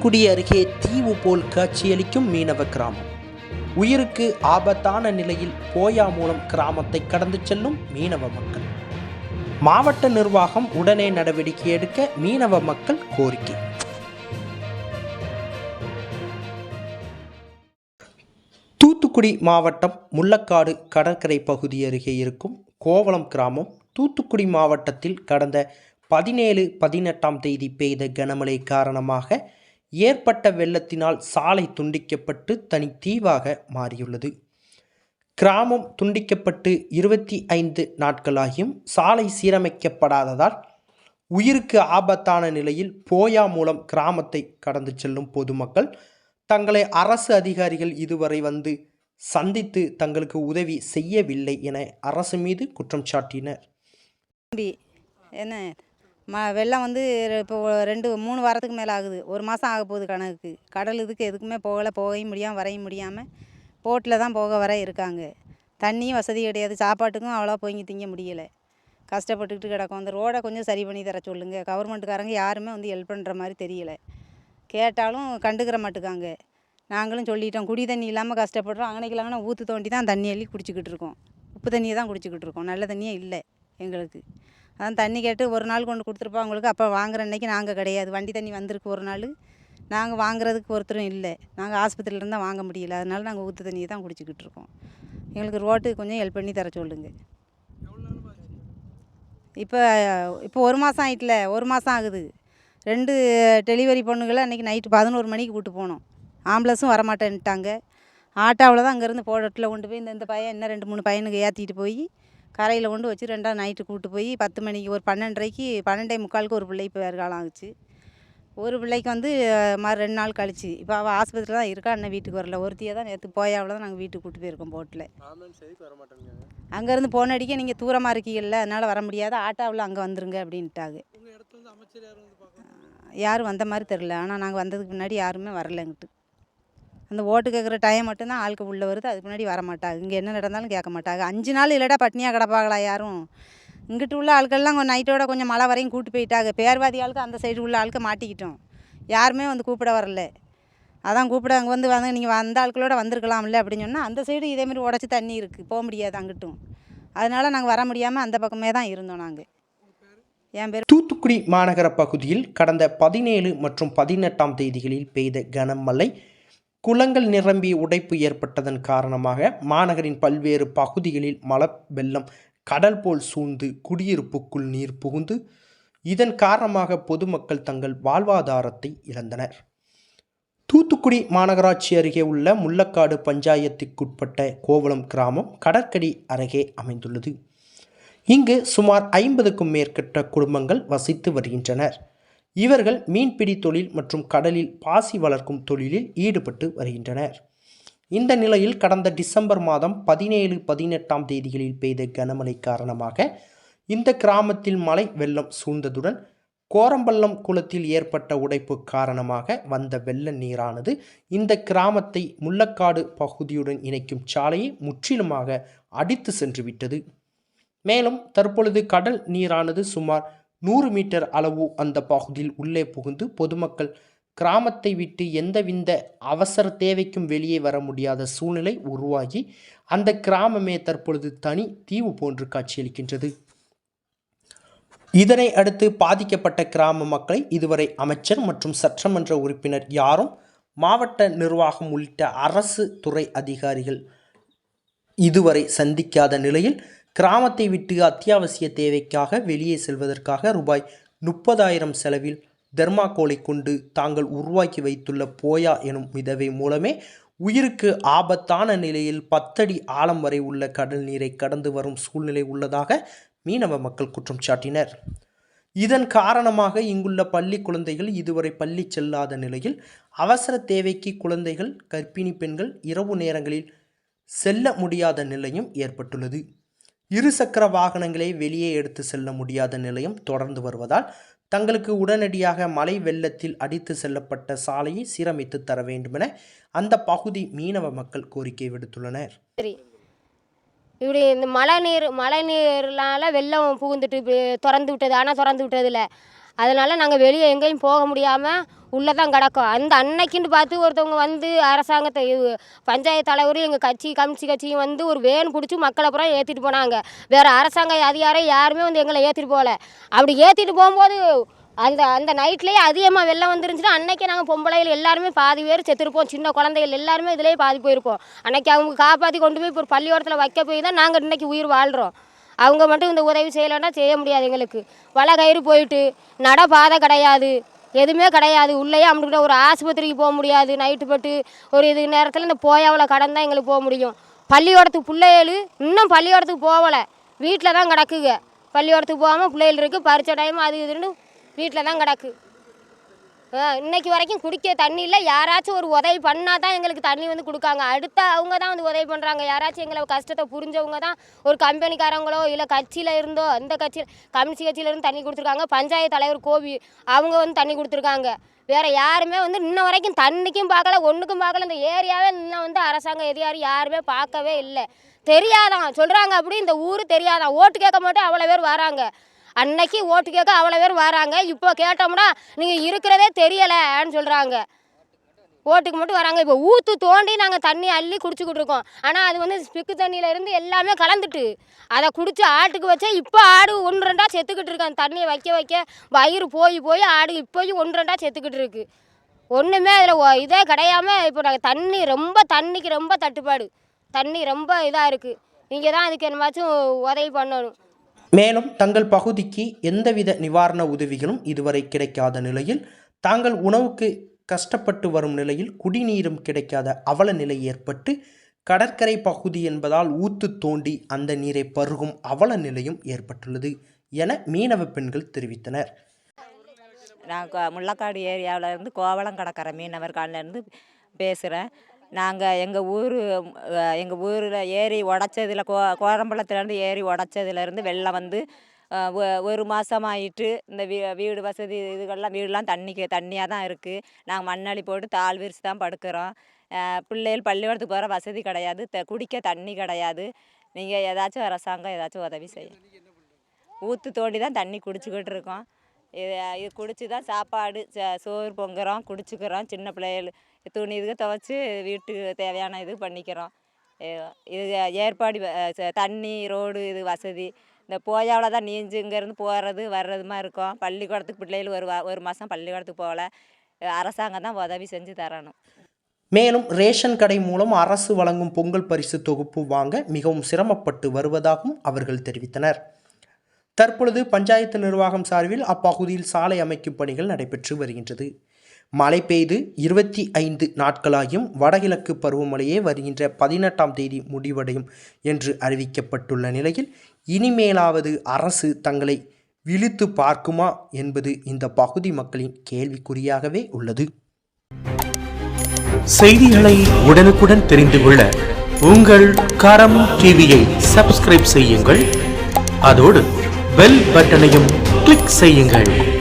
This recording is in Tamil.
தூத்துக்குடி அருகே தீவு போல் காட்சியளிக்கும் மீனவ கிராமம். உயிருக்கு ஆபத்தான நிலையில் போயா மூலம் கிராமத்தை கடந்து செல்லும் மீனவ மக்கள். மாவட்ட நிர்வாகம் உடனே நடவடிக்கை எடுக்க மீனவ மக்கள் கோரிக்கை. தூத்துக்குடி மாவட்டம் முள்ளக்காடு கடற்கரை பகுதி அருகே இருக்கும் கோவளம் கிராமம் தூத்துக்குடி மாவட்டத்தில் கடந்த பதினேழு பதினெட்டாம் தேதி பெய்த கனமழை காரணமாக ஏற்பட்ட வெள்ளத்தினால் சாலை துண்டிக்கப்பட்டு தனி தீவாக மாறியுள்ளது. கிராமம் துண்டிக்கப்பட்டு இருபத்தி ஐந்து நாட்களாகியும் சாலை சீரமைக்கப்படாததால் உயிருக்கு ஆபத்தான நிலையில் போயா மூலம் கிராமத்தை கடந்து செல்லும் பொதுமக்கள் தங்களை அரசு அதிகாரிகள் இதுவரை வந்து சந்தித்து தங்களுக்கு உதவி செய்யவில்லை என அரசு மீது குற்றம் சாட்டினர். என்ன? ம வெள்ளம் வந்து இப்போ ரெண்டு மூணு வாரத்துக்கு மேலே ஆகுது. ஒரு மாதம் ஆக போகுது கணக்குக்கு. கடல் இதுக்கு எதுக்குமே போகலை போகவும் முடியாமல் வரையும் முடியாமல் போட்டில் தான் போக வர இருக்காங்க. தண்ணியும் வசதி கிடையாது சாப்பாட்டுக்கும் அவ்வளோ போய் திங்க முடியலை. கஷ்டப்பட்டுக்கிட்டு கிடக்கும். அந்த ரோடை கொஞ்சம் சரி பண்ணி தர சொல்லுங்கள் கவர்மெண்ட்டுக்காரங்க யாருமே வந்து ஹெல்ப் பண்ணுற மாதிரி தெரியலை. கேட்டாலும் கண்டுக்கிற மாட்டுக்காங்க. நாங்களும் சொல்லிட்டோம் குடி தண்ணி இல்லாமல் கஷ்டப்படுறோம். அங்கனைக்கெல்லாம் ஊற்று தோண்டி தான் தண்ணி அள்ளி குடிச்சிக்கிட்டு இருக்கோம். உப்பு தண்ணியை தான் குடிச்சிக்கிட்டு இருக்கோம். நல்ல தண்ணியே இல்லை எங்களுக்கு. அதான் தண்ணி கேட்டு ஒரு நாள் கொண்டு கொடுத்துருப்போம் அவங்களுக்கு அப்போ வாங்குற அன்னைக்கு நாங்கள் கிடையாது. வண்டி தண்ணி வந்திருக்கு ஒரு நாள். நாங்கள் வாங்குறதுக்கு ஒருத்தரும் இல்லை. நாங்கள் ஆஸ்பத்திரியிலேருந்து தான் வாங்க முடியல. அதனால நாங்கள் ஊற்று தண்ணியை தான் குடிச்சிக்கிட்டு இருக்கோம். எங்களுக்கு ரோட்டு கொஞ்சம் ஹெல்ப் பண்ணி தர சொல்லுங்கள் இப்போ இப்போ ஒரு மாதம் ஆயிட்டில்ல ஒரு மாதம் ஆகுது. ரெண்டு டெலிவரி பொண்ணுகளை அன்றைக்கி நைட்டு பதினோரு மணிக்கு கூட்டு போனோம். ஆம்புலன்ஸும் வரமாட்டேன்ட்டாங்க. ஆட்டோவில் தான் அங்கேருந்து போடட்டில் கொண்டு போய் இந்த இந்த பையன் இன்னும் ரெண்டு மூணு பையனுக்கு ஏற்றிட்டு போய் கரையில் கொண்டு வச்சு ரெண்டாவது நைட்டு கூட்டு போய் பத்து மணிக்கு ஒரு பன்னெண்டரைக்கு பன்னெண்டே முக்காலுக்கு ஒரு பிள்ளை இப்போ காலம் ஆகுச்சு ஒரு பிள்ளைக்கு வந்து மாதிரி ரெண்டு நாள் கழிச்சு. இப்போ அவள் ஆஸ்பத்திரியில் தான் இருக்கா அண்ணன் வீட்டுக்கு வரல. ஒருத்தியை தான் நேற்று போயாவில் தான் நாங்கள் வீட்டுக்கு கூட்டு போயிருக்கோம் போட்டில் அங்கேருந்து போன அடிக்க நீங்கள் தூரமாக இருக்கீங்கல்ல அதனால் வர முடியாது. ஆட்டோவில் அங்கே வந்துருங்க அப்படின்ட்டாங்க. யாரும் வந்த மாதிரி தெரில ஆனால் நாங்கள் வந்ததுக்கு முன்னாடி யாருமே வரலங்கிட்டு அந்த ஓட்டு கேட்குற டைம் மட்டும்தான் ஆளுக்கு உள்ளே வருது. அதுக்கு முன்னாடி வர மாட்டாங்க இங்கே என்ன நடந்தாலும் கேட்க மாட்டாங்க அஞ்சு நாள் இல்லைடா பட்னியாக கிடப்பாங்களா யாரும்? இங்கிட்டு உள்ள ஆட்கள்லாம் கொஞ்சம் நைட்டோட கொஞ்சம் மழை வரையும் கூப்பிட்டு போயிட்டாங்க. பேர்வாதி ஆளுக்கு அந்த சைடு உள்ள ஆளுக்கு மாட்டிக்கிட்டோம். யாருமே வந்து கூப்பிட வரல. அதான் கூப்பிட அங்கே வந்து வந்து நீங்கள் வந்த ஆட்களோட வந்திருக்கலாம்ல அப்படின்னு சொன்னால் அந்த சைடு இதேமாரி உடச்சி தண்ணி இருக்குது போக முடியாது அங்கிட்டும். அதனால் நாங்கள் வர முடியாமல் அந்த பக்கமே தான் இருந்தோம் நாங்கள் என் பேர் தூத்துக்குடி மாநகர பகுதியில் கடந்த பதினேழு மற்றும் பதினெட்டாம் தேதிகளில் பெய்த கனமழை குளங்கள் நிரம்பி உடைப்பு ஏற்பட்டதன் காரணமாக மாநகரின் பல்வேறு பகுதிகளில் மழை வெள்ளம் கடல் போல் சூழ்ந்து குடியிருப்புக்குள் நீர் புகுந்து இதன் காரணமாக பொதுமக்கள் தங்கள் வாழ்வாதாரத்தை இழந்தனர். தூத்துக்குடி மாநகராட்சி அருகே உள்ள முள்ளக்காடு பஞ்சாயத்துக்குட்பட்ட கோவளம் கிராமம் கடற்கடி அருகே அமைந்துள்ளது. இங்கு சுமார் ஐம்பதுக்கும் மேற்பட்ட குடும்பங்கள் வசித்து வருகின்றனர். இவர்கள் மீன்பிடி தொழில் மற்றும் கடலில் பாசி வளர்க்கும் தொழிலில் ஈடுபட்டு வருகின்றனர். இந்த நிலையில் கடந்த டிசம்பர் மாதம் பதினேழு பதினெட்டாம் தேதிகளில் பெய்த கனமழை காரணமாக இந்த கிராமத்தில் மழை வெள்ளம் சூழ்ந்ததுடன் கோரம்பள்ளம் குளத்தில் ஏற்பட்ட உடைப்பு காரணமாக வந்த வெள்ள நீரானது இந்த கிராமத்தை முள்ளக்காடு பகுதியுடன் இணைக்கும் சாலையை முற்றிலுமாக அடித்து சென்று விட்டது மேலும் தற்பொழுது கடல் நீரானது சுமார் நூறு மீட்டர் அளவு அந்த பகுதியில் உள்ளே புகுந்து பொதுமக்கள் கிராமத்தை விட்டு எந்தவிந்த அவசர தேவைக்கும் வெளியே வர முடியாத சூழ்நிலை உருவாகி அந்த கிராமமே தற்பொழுது தனி தீவு போன்று காட்சியளிக்கின்றது. இதனை அடுத்து பாதிக்கப்பட்ட கிராம மக்களை இதுவரை அமைச்சர் மற்றும் சட்டமன்ற உறுப்பினர் யாரும் மாவட்ட நிர்வாகம் உள்ளிட்ட அரசு துறை அதிகாரிகள் இதுவரை சந்திக்காத நிலையில் கிராமத்தை விட்டு அத்தியாவசிய தேவைக்காக வெளியே செல்வதற்காக ரூபாய் முப்பதாயிரம் செலவில் தெர்மாக்கோலை கொண்டு தாங்கள் உருவாக்கி வைத்துள்ள போயா எனும் மிதவை மூலமே உயிருக்கு ஆபத்தான நிலையில் பத்தடி ஆழம் வரை உள்ள கடல் நீரை கடந்து வரும் சூழ்நிலை உள்ளதாக மீனவ மக்கள் குற்றம் சாட்டினர். இதன் காரணமாக இங்குள்ள பள்ளி குழந்தைகள் இதுவரை பள்ளி செல்லாத நிலையில் அவசர தேவைக்கு குழந்தைகள் கர்ப்பிணி பெண்கள் இரவு நேரங்களில் செல்ல முடியாத நிலையும் ஏற்பட்டுள்ளது. இருசக்கர வாகனங்களை வெளியே எடுத்து செல்ல முடியாத நிலையம் தொடர்ந்து வருவதால் தங்களுக்கு உடனடியாக மழை வெள்ளத்தில் அடித்து செல்லப்பட்ட சாலையை சீரமைத்து தர வேண்டுமென அந்த பகுதி மீனவ மக்கள் கோரிக்கை விடுத்துள்ளனர். சரி. இப்படி இந்த மழை நீர் மழை நீர்னால வெள்ளம் புகுந்துட்டு இப்படி திறந்து விட்டது. ஆனால் திறந்து விட்டதில்ல. அதனால் நாங்கள் வெளியே எங்கேயும் போக முடியாமல் உள்ளே தான் கிடக்கும். அந்த அன்னைக்குன்னு பார்த்து ஒருத்தவங்க வந்து அரசாங்கத்தை பஞ்சாயத்து தலைவர் எங்கள் கட்சி கமிச்சி கட்சியும் வந்து ஒரு வேன் பிடிச்சி மக்களை அப்புறம் ஏற்றிட்டு போனாங்க. வேறு அரசாங்க அதிகாரம் யாருமே வந்து எங்களை ஏற்றிட்டு போகல. அப்படி ஏற்றிட்டு போகும்போது அந்த அந்த நைட்லேயே அதிகமாக வெள்ளம் வந்துருந்துச்சுன்னா அன்னைக்கே நாங்கள் பொம்பளைகள் எல்லாருமே பாதி பேர் செத்துருப்போம். சின்ன குழந்தைகள் எல்லாருமே இதிலேயே பாதி போயிருப்போம். அன்னைக்கு அவங்க காப்பாற்றி கொண்டு போய் இப்போ ஒரு பள்ளியோரத்தில் வைக்க போய் தான் நாங்கள் இன்றைக்கி உயிர் வாழ்கிறோம் அவங்க மட்டும் இந்த உதவி செய்யலைன்னா செய்ய முடியாது எங்களுக்கு. வலை கயிறு போயிட்டு நட பாதை கிடையாது. எதுவுமே கிடையாது. உள்ளேயே அமுக்கிட்ட ஒரு ஆஸ்பத்திரிக்கு போக முடியாது. நைட்டு பட்டு ஒரு இது நேரத்தில் இந்த போயாவில் கடன் தான் எங்களுக்கு போக முடியும். பள்ளியோடத்துக்கு பிள்ளைகள் இன்னும் பள்ளியோடத்துக்கு போகலை. வீட்டில் தான் கிடக்குங்க. பள்ளியோடத்துக்கு போகாமல் பிள்ளைகள் இருக்குது பரிச்சை டைம் அது இதுன்னு வீட்டில் தான் கிடக்கு. இன்னைக்கு வரைக்கும் குடிக்க தண்ணி இல்லை. யாராச்சும் ஒரு உதவி பண்ணால் தான் எங்களுக்கு தண்ணி வந்து கொடுக்காங்க. அடுத்த அவங்க தான் வந்து உதவி பண்ணுறாங்க யாராச்சும் எங்களை கஷ்டத்தை புரிஞ்சவங்க தான் ஒரு கம்பெனிக்காரங்களோ இல்லை கட்சியில் இருந்தோ அந்த கட்சியில் கம்யூனிஸ்ட் கட்சியிலேருந்து தண்ணி கொடுத்துருக்காங்க. பஞ்சாயத்து தலைவர் கோபி அவங்க வந்து தண்ணி கொடுத்துருக்காங்க. வேற யாருமே வந்து இன்ன வரைக்கும் தண்ணிக்கும் பார்க்கல ஒன்றுக்கும் பார்க்கல. இந்த ஏரியாவே இன்னும் வந்து அரசாங்கம் எதியாரும் யாருமே பார்க்கவே இல்லை. தெரியாதான். சொல்கிறாங்க அப்படி இந்த ஊர் தெரியாதான். ஓட்டு கேட்க மட்டும் அவ்வளோ பேர் வராங்க. அன்னைக்கு ஓட்டு கேட்க அவ்வளோ பேர் வராங்க. இப்போ கேட்டோம்னா நீங்கள் இருக்கிறதே தெரியலைன்னு சொல்கிறாங்க ஓட்டுக்கு மட்டும் வராங்க. இப்போ ஊற்று தோண்டி நாங்கள் தண்ணி அள்ளி குடிச்சுக்கிட்டு இருக்கோம். ஆனால் அது வந்து பிக்கு தண்ணியில் இருந்து எல்லாமே கலந்துட்டு அதை குடித்து ஆட்டுக்கு வச்சா இப்போ ஆடு ஒன்று ரெண்டாக செத்துக்கிட்டு இருக்கு. அந்த தண்ணியை வைக்க வைக்க வயிறு போய் போய் ஆடு இப்போயும் ஒன்று ரெண்டாக செத்துக்கிட்டு இருக்கு. ஒன்றுமே அதில் இதே கிடையாம இப்போ நாங்கள் தண்ணி ரொம்ப தண்ணிக்கு ரொம்ப தட்டுப்பாடு. தண்ணி ரொம்ப இதாக இருக்குது நீங்கள் தான் அதுக்கு என்னமாச்சும் உதவி பண்ணணும். மேலும் தங்கள் பகுதிக்கு எந்தவித நிவாரண உதவிகளும் இதுவரை கிடைக்காத நிலையில் தாங்கள் உணவுக்கு கஷ்டப்பட்டு வரும் நிலையில் குடிநீரும் கிடைக்காத அவல நிலை ஏற்பட்டு கடற்கரை பகுதி என்பதால் ஊத்து தோண்டி அந்த நீரை பருகும் அவல நிலையும் ஏற்பட்டுள்ளது என மீனவ பெண்கள் தெரிவித்தனர். நான் முள்ளக்காடு ஏரியாவில் இருந்து கோவளம் கடற்கரை மீனவர் காலிலேருந்து பேசுகிறேன் நாங்கள் எங்கள் ஊர் எங்கள் ஊரில் ஏரி உடச்சதுல கோ கோரம்பலத்துலேருந்து ஏரி உடச்சதுலேருந்து வெள்ளம் வந்து ஒ- ஒரு மாதம் ஆயிட்டு இந்த வீ வீடு வசதி இதுகள்லாம் வீடெலாம் தண்ணிக்கு தண்ணியாக தான் இருக்குது நாங்கள் மண்ணளி போட்டு தாழ் விரித்து தான் படுக்கிறோம். பிள்ளைகள் பள்ளிக்கூடத்துக்கு போகிற வசதி கிடையாது. த குடிக்க தண்ணி கிடையாது. நீங்கள் ஏதாச்சும் அரசாங்கம் ஏதாச்சும் உதவி செய்யும் ஊற்று தோண்டி தான் தண்ணி குடிச்சுக்கிட்டு இருக்கோம். இது இது குடிச்சு தான் சாப்பாடு ச- சோறு பொங்குறோம் குடிச்சுக்கிறோம். சின்ன பிள்ளைகள் துணி இதுக்கு துவைச்சி வீட்டுக்கு தேவையான இது பண்ணிக்கிறோம். இது ஏற்பாடு தண்ணி ரோடு இது வசதி. இந்த போயாவில் தான் நீஞ்சு இங்கேருந்து போகிறது வர்றதுமா இருக்கும். பள்ளிக்கூடத்துக்கு பிள்ளைகள் ஒரு வா- ஒரு மாதம் பள்ளிக்கூடத்துக்கு போகல. அரசாங்கம் தான் உதவி செஞ்சு தரணும். மேலும் ரேஷன் கடை மூலம் அரசு வழங்கும் பொங்கல் பரிசு தொகுப்பு வாங்க மிகவும் சிரமப்பட்டு வருவதாகவும் அவர்கள் தெரிவித்தனர். தற்பொழுது பஞ்சாயத்து நிர்வாகம் சார்பில் அப்பகுதியில் சாலை அமைக்கும் பணிகள் நடைபெற்று வருகின்றது. மழை பெய்து இருபத்தி ஐந்து நாட்களாகியும் வடகிழக்கு பருவமழையே வருகின்ற பதினெட்டாம் தேதி முடிவடையும் என்று அறிவிக்கப்பட்டுள்ள நிலையில் இனிமேலாவது அரசு தங்களை விழித்து பார்க்குமா என்பது இந்த பகுதி மக்களின் கேள்விக்குறியாகவே உள்ளது. செய்திகளை உடனுக்குடன் தெரிந்து கொள்ள உங்கள் கரம் டிவியை சப்ஸ்கிரைப் செய்யுங்கள். அதோடு பெல் பட்டனையும் கிளிக் செய்யுங்கள்.